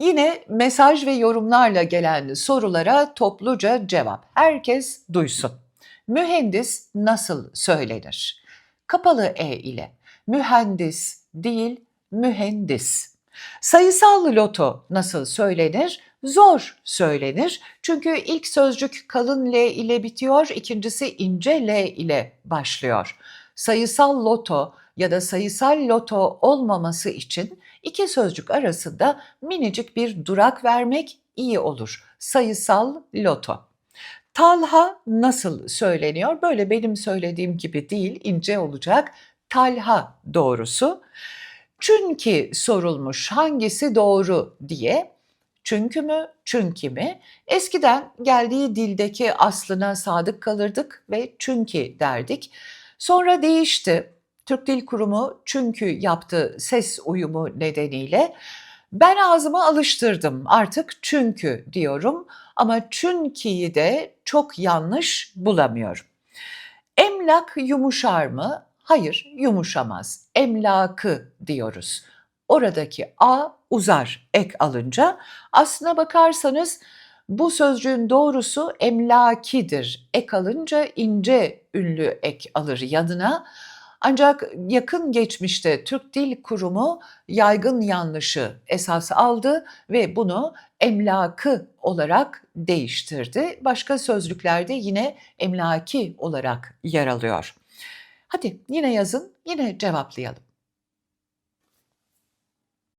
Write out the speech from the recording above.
Yine mesaj ve yorumlarla gelen sorulara topluca cevap. Herkes duysun. Mühendis nasıl söylenir? Kapalı e ile. Mühendis değil, mühendis. Sayısal loto nasıl söylenir? Zor söylenir. Çünkü ilk sözcük kalın L ile bitiyor, ikincisi ince L ile başlıyor. Sayısal loto ya da sayısal loto olmaması için iki sözcük arasında minicik bir durak vermek iyi olur. Sayısal loto. Talha nasıl söyleniyor? Böyle benim söylediğim gibi değil, ince olacak. Talha doğrusu. Çünkü sorulmuş hangisi doğru diye. Çünkü mü, çünkü mi? Eskiden geldiği dildeki aslına sadık kalırdık ve çünkü derdik. Sonra değişti. Türk Dil Kurumu çünkü yaptı ses uyumu nedeniyle. Ben ağzıma alıştırdım artık çünkü diyorum ama çünkü'yü de çok yanlış bulamıyorum. Emlak yumuşar mı? Hayır, yumuşamaz. Emlakı diyoruz. Oradaki a uzar ek alınca. Aslına bakarsanız bu sözcüğün doğrusu emlakidir. Ek alınca ince ünlü ek alır yanına. Ancak yakın geçmişte Türk Dil Kurumu yaygın yanlışı esas aldı ve bunu emlakı olarak değiştirdi. Başka sözlüklerde yine emlaki olarak yer alıyor. Hadi yine yazın, yine cevaplayalım.